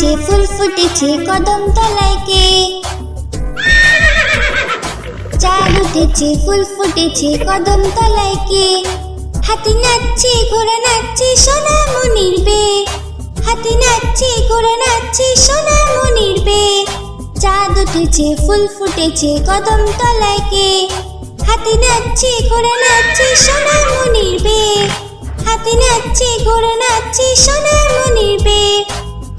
উঠেছে ফুল ফুটেছে কদম তলায় কে? চাঁদ উঠেছে, ফুল ফুটেছে কদম তলায় কে? হাতি নাচছে, ঘোড়া নাচছে সোনা মনির বে হাতি নাচছে, ঘোড়া নাচছে সোনা মনির বে চাঁদ উঠেছে, ফুল ফুটেছে কদম তলায় কে? হাতি নাচছে, ঘোড়া নাচছে সোনা মনির বে হাতি নাচছে, ঘোড়া নাচছে সোনা মনির বে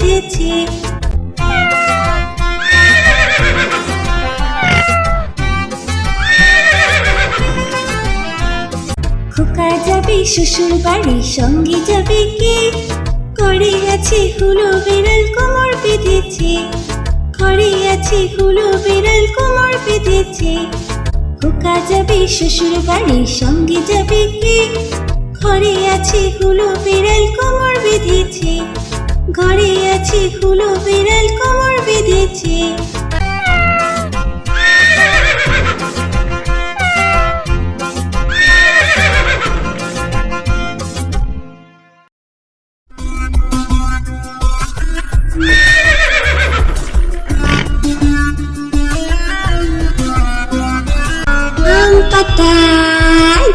বেঁধেছে খোকা যাবে, শ্বশুর বাড়ির সঙ্গে যাবে কে? ঘরে আছে হুলো বিড়াল কোমর বেঁধেছে। ঘরে আছে হুলো বিড়াল কোমর বেঁধেছে। খোকা যাবে, শ্বশুর বাড়ির সঙ্গে যাবে কে? ঘরে আছে হুলো বিড়াল কোমর বেঁধেছে। ঘরে আছে হুলো বিড়াল কোমর বেঁধেছে।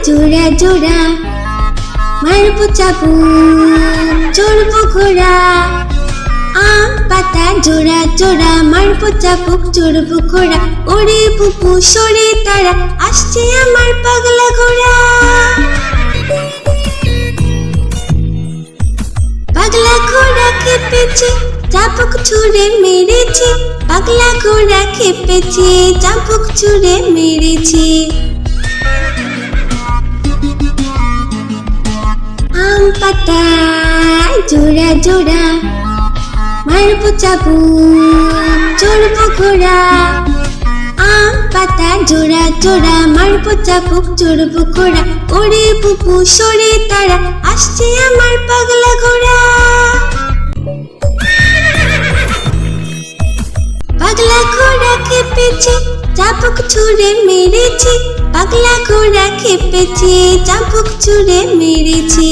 জোড়া জোড়া মারবো চাবু চড়বো ঘোড়া আম পাতা জোড়া জোড়া মারবো চাবুক চড়বো ঘোড়া ওরে পুপু সরে তারা, আসছে আমার পাগলা ঘোড়া। পাগলা ঘোড়া খেপেছে চাপক ছুঁড়ে মেরেছে। পাগলা ঘোড়া খেপেছে চাপক ছুঁড়ে মেরেছে। পাতা জোড়া জোড়া, মারবো চাবু, চড়বো ঘোড়া। আম পাতা জোড়া জোড়া, মারবো চাবুক চড়বো ঘোড়া। ওরে পুপু সরে তারা, আসছে আমার পাগলা ঘোড়া। পাগলা ঘোড়া খেপেছে চাপক ছুঁড়ে মেরেছে। পাগলা ঘোড়া খেপেছে চাপক ছুঁড়ে মেরেছে।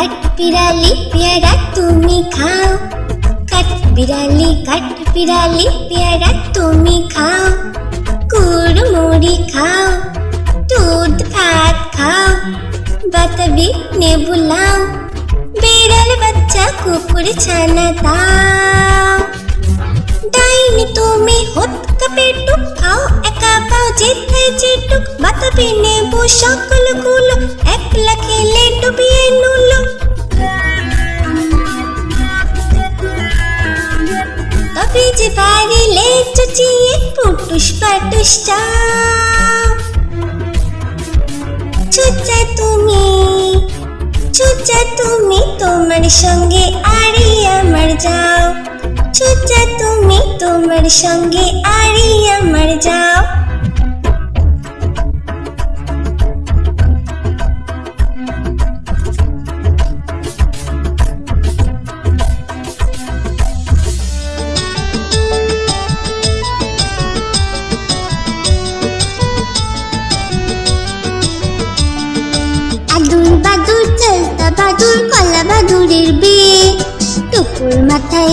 কাঠ বিড়ালি পেয়ারা তুমি খাও কাঠ বিড়ালি কাঠ বিড়ালি পেয়ারা তুমি খাও কুড়মুড়ি খাও দুধ ভাত খাও বাতাবি নেবু লাও বিড়াল বাচ্চা কুকুর ছানা দাও ডাইনি তুমি হত কাপে টুক পাও যেথায় যেটুক বাতাবি নেব সকলগুলো একলা খেলে ডুবিয়ে নুলো। তবে যে পারিলে চুচিয়ে পুটুস পাটুস চাও। চুচা তুমি চুচা তুমি তোমার সঙ্গে আরে আমার যাও। চুচা তুমি তোমার সঙ্গে আরে আমার যাও।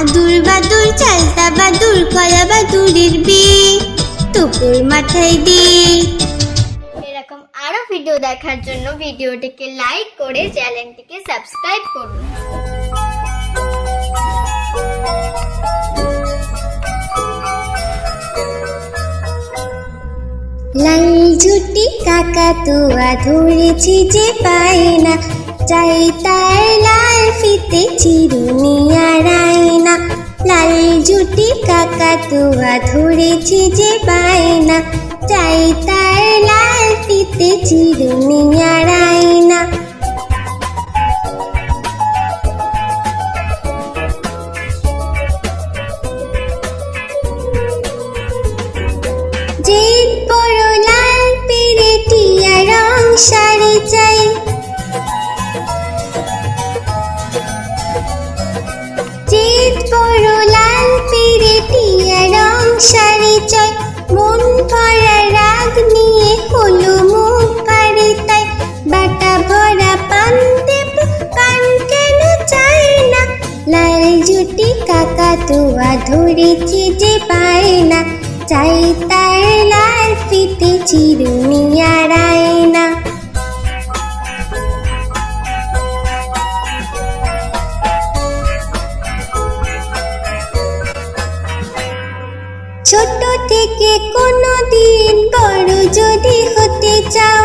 আদুর বাদুর চালতা বাদুর কলা বাদুরের বে টুকুর মাথায় দে এরকম আরও ভিডিও দেখার জন্য ভিডিওটিকে লাইক করে চ্যানেলটিকে সাবস্ক্রাইব করুন। লাল ঝুটি কাকা তুয়া ধরেছি যে পায় না। চাই তার লাল ফিতে চিরুনি আর না লাল জুটি কাকা তুয়া ধরেছি যে বায়না। চাই তার লাল ফিতে চিরুনি আর কাকা তোয়া ধরেছি যে পায় না, চাই তার লাল ফিতে চিরুনি আর আয়না ছোট থেকে কোনো দিন বড় যদি হতে চাও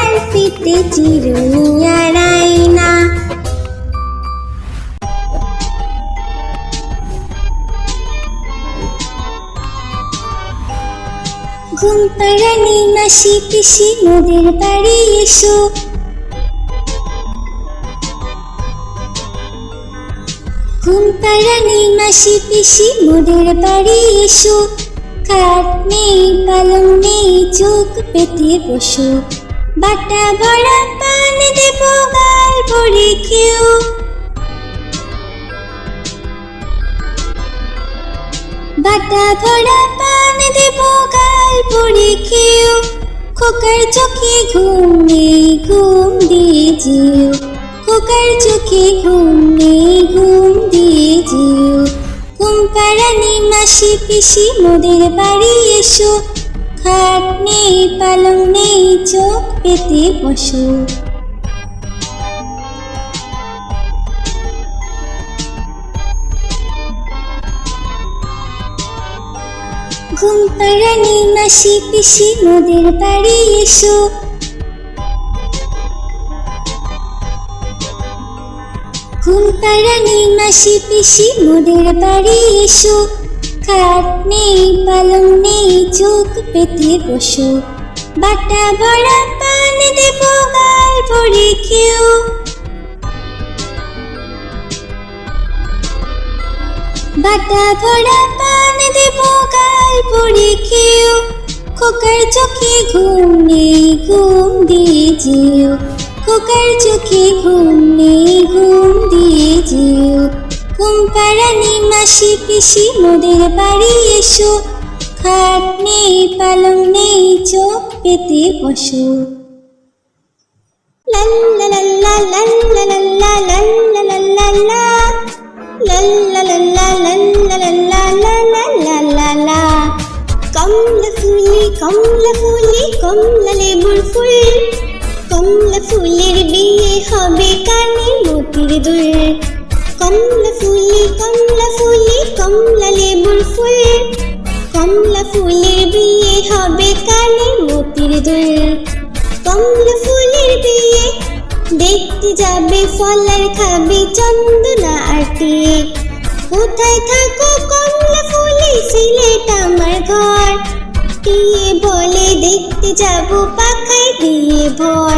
ফিতে চিরুনি আর আয়না ঘুম পাড়ানি মাসি পিসি, মোদের বাড়ি এসো। ঘুম পাড়ানি মাসি পিসি, মোদের বাড়ি এসো। খাট নেই, পালং নেই, চোখ পেতে বসো। বাটা ভরা পান দেব গাল ভরে খেও বাটা ভরা পান দেব গাল ভরে খেও খোকার চোখে ঘুম ঘুম দিয়ে যেও। খোকার চোখে ঘুম ঘুম দিয়ে যেও। ঘুম পাড়ানি মাসি পিসি, মোদের বাড়ি এসো। খাট নেই, পালং নেই, চোখ পেতে বসো। ঘুম পাড়ানি মাসি পিসি, মোদের বাড়ি এসো। ঘুম পাড়ানি মাসি পিসি, মোদের বাড়ি এসো। খাট নেই পালং নেই চোখ পেতে বসো। বাটা ভরা পান দেব, গাল ভরে খেও। বাটা ভরা পান দেব, গাল ভরে খেও। খোকার চোখে ঘুম নেই, ঘুম দিয়ে যেও। খোকার চোখে ঘুম নেই, ঘুম দিয়ে যেও। কুম্পারানি মাসি পিসি মোদের বাড়ি এসো খাট নেই পালং নেই চোখ পেতে বসো কমলা ফুলি কমলা ফুলি কমলা লেবুর ফুল কমলা ফুলের বিয়ে হবে কানে মতির দুল কমলা ফুলি কমলা ফুলি, কমলা লেবুর ফুল। কমলা ফুলের বিয়ে হবে কানে মতির দুল। কমলা ফুলের বিয়ে দেখতে যাবে, ফলার খাবে চন্দনা আরতি কোথায় থাকো কমলা ফুলি, সিলেট আমার ঘর। দিয়ে বলে দেখতে যাব পাখায় দিয়ে ভর।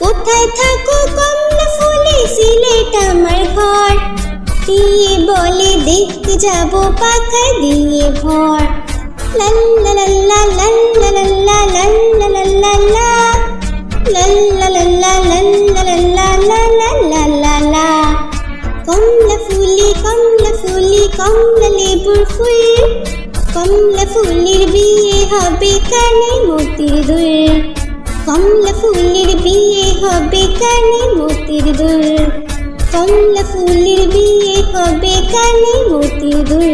কোথায় থাকো কমলা ফুলে সিলেট আমার ঘর দিয়ে বলে দেখতে যাব পাখা দিয়ে ভর লাল্লা লাল্লা লাল্লা লাল্লা লাল্লা লাল্লা লা লাল্লা লাল্লা লাল্লা লাল্লা লা কমলা ফুলি কমলা ফুলি কমলা লেবুর ফুল কমলা ফুলের বিয়ে হবে কানে মতির দুল কমলা ফুলের বিয়ে হবে কানে মতির দুল। কমলা ফুলের বিয়ে হবে কানে মতির দুল।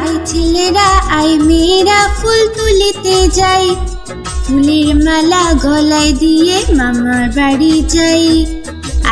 আই ছেলেরা, আই মেয়েরা, ফুল তুলিতে যাই। ফুলের মালা গলায় দিয়ে মামার বাড়ি যাই।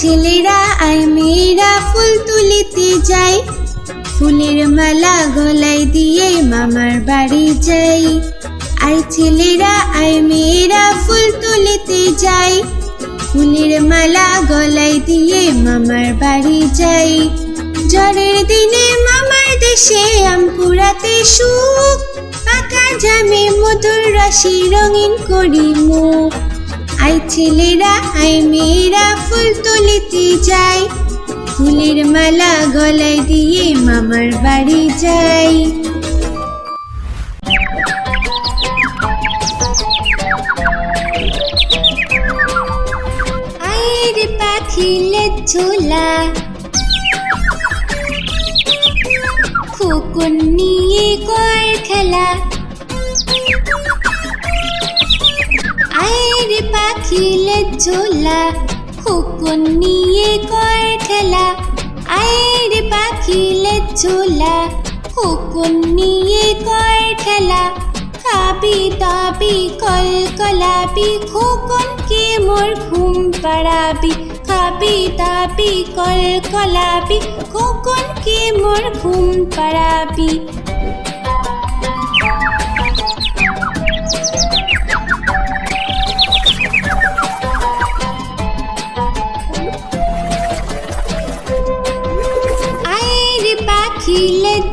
ছেলেরা আই মেয়েরা ফুল তুলিতে যাই ফুলের মালা গলায় দিয়ে মামার বাড়ি যাই। আই ছেলেরা আই মেয়েরা ফুল তুলিতে যাই ফুলের মালা গলায় দিয়ে মামার বাড়ি যাই। ঝড়ের দিনে মামার দেশে আম কুড়াতে সুখ। পাকা জামে মধুর রাশি রঙিন করি মুখ আই ছেলেরা, আই মেয়েরা, ফুল তুলিতে যাই। ফুলের মালা গলায় দিয়ে মামার বাড়ি যাই। আয়ের পাখিলে ঝোলা খোকন নিয়ে খেলা। পাখিলে ঝোলা খোকন নিয়ে কর খেলা আয়ের পাখিলে ঝোলা খোকন নিয়ে কর খেলা খাবি দাবি কল কলাবি খোকন কে মোর ঘুম পাড়াবি? খাবি দাবি কল কলাবি খোকন কে মোর ঘুম পাড়াবি?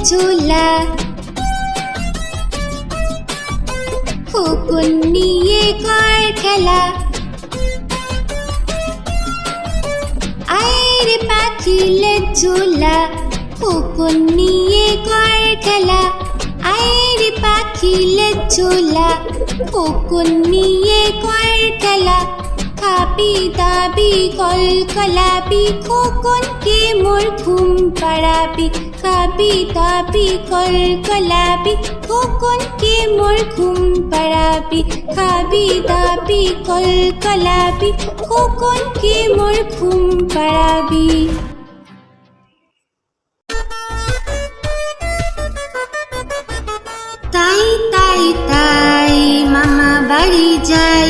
ঝোলা খোকন নিয়ে কর খেলা। আয়ের পাখিলে ঝোলা খোকন নিয়ে কর খেলা। আয়ের পাখিলে ঝোলা খোকন নিয়ে কর খেলা। খাবি দাবি কল কলাবি খোকন কে মোর ঘুম পাড়াবি খাবি দাবি কল কলাবি খোকন কে মোর ঘুম পাড়াবি খাবি দাবি কল কলাবি খোকন কে মোর ঘুম পাড়াবি তাই তাই তাই মামা বাড়ি যাই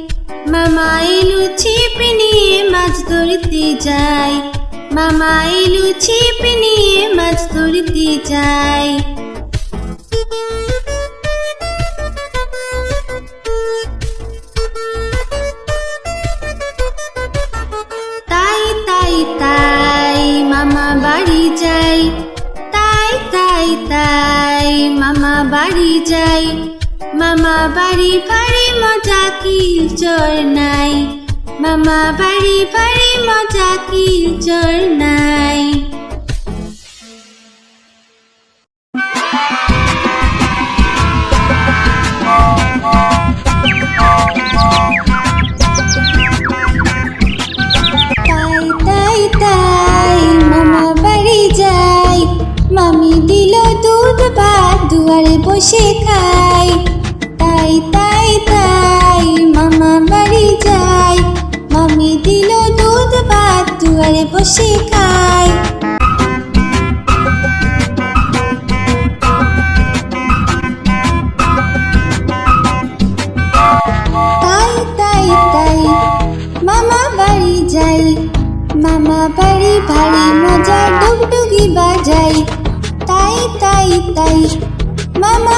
মামা লুচি নিয়ে মাছ ধরতে যাই মামাই লুচি নিয়ে মাছ ধরতে যাই মজা নাই। মামা বাড়ি ভারী মজা কি জোর নাই। বাড়ি বসে দুয়ারে বসে খাই তাই তাই তাই মামা বাড়ি যাই মামা বাড়ি ভারী মজা ডুগডুগি বাজাই তাই তাই তাই মামা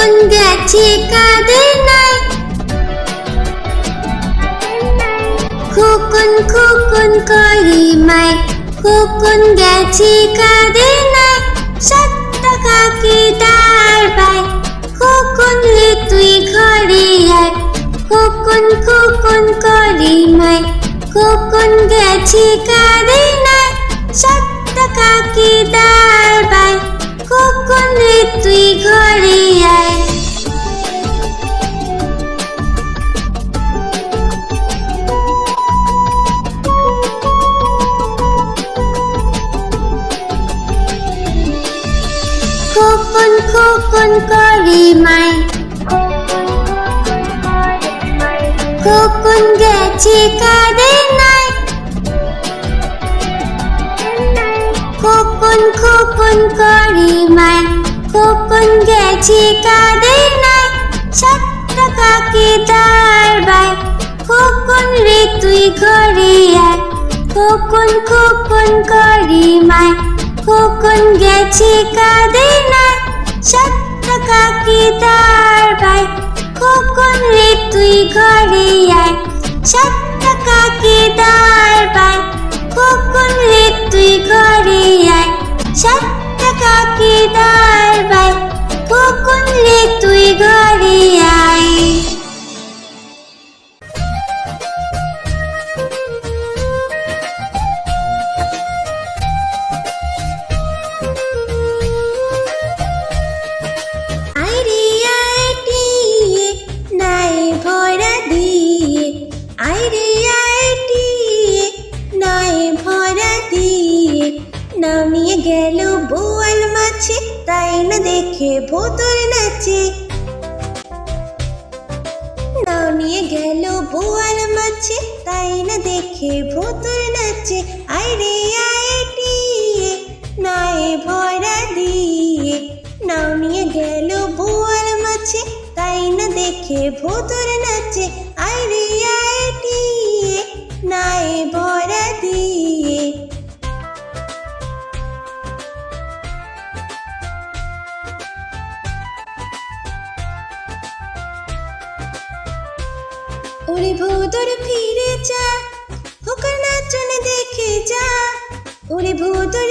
খোকন গেছে কাদের নাই খোকন খোকন করে মাই খোকন গেছে কাদের নাই সত্য কাকে তার পায়, খোকন রে তুই ঘরে আয়। খোকন খোকন করি মায়, খোকন গেছে কারে নাই সত্য কাকে তার পায় খোকন রে তুই ঘরে আয়। খোকন খোকন করি মায়। খোকন গেছে কারে নাই। খোকন খোকন করি গেছে কারে নাই সত্য কাকে দাঁড়ায় খোকন রে, তুই ঘরে আয়। খোকন খোকন করি মায়। খোকন গেছে কাঁদে না সত্য কাকে দাঁড়ায় খোকন রে, তুই ঘরে আয়। সত্য কাকে দাঁড়ায় খোকন রে, তুই ঘরে আয়। সত্য কাকে দাঁড়ায় খোকন রে তুই ঘরে আয়। ভরা দিয়ে নামিয়ে গেল বোয়াল মাছে তাই না দেখে ভোতর নাচে। আইরে আইটিয়ে নাই ভরা দিয়ে। ওরে ভোদর ফিরে যা খোকার নাচনে দেখে যা। ওরে ভোদর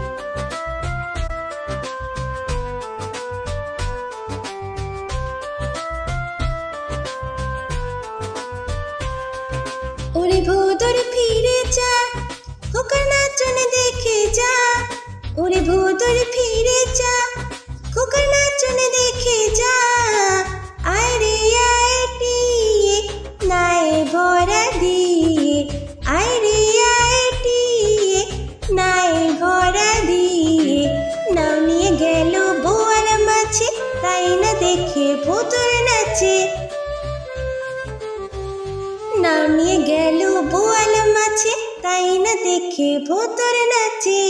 নামিয়ে গেল বোয়াল মাছে, তাই না দেখে ভোতর নাচে।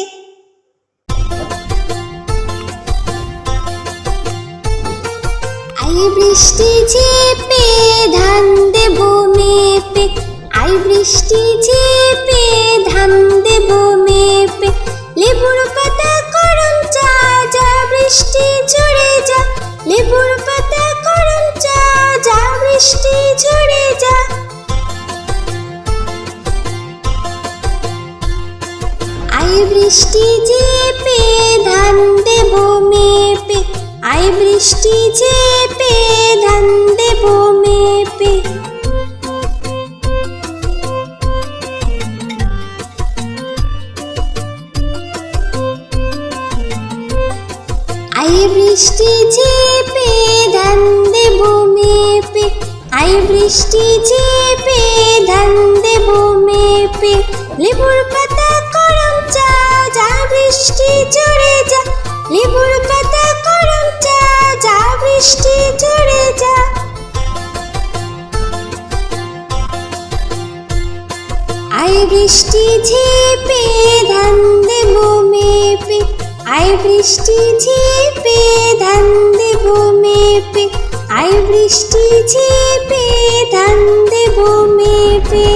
আই বৃষ্টি চেপে ধান দেব মেপে, আই বৃষ্টি চেপে ধান দেব মেপে। লেবুর পাতা করম চা যা বৃষ্টি ঝরে যা। লেবুর পাতা করম চা যা বৃষ্টি ঝরে যা। বৃষ্টি চেপে ধান দেব মেপে। আই বৃষ্টি চেপে ধান দেব মেপে। আই বৃষ্টি চেপে ধান দেব মেপে। আই বৃষ্টি চেপে ধান দেব মেপে। লেবুর পাতা বৃষ্টি জুড়ে যা, লেবুর পাতা গরম চা, যা বৃষ্টি জুড়ে যা। আই বৃষ্টি ঝেপে, ধান দেব মেপে। আই বৃষ্টি ঝেপে, ধান দেব মেপে। আই বৃষ্টি ঝেপে, ধান দেব মেপে।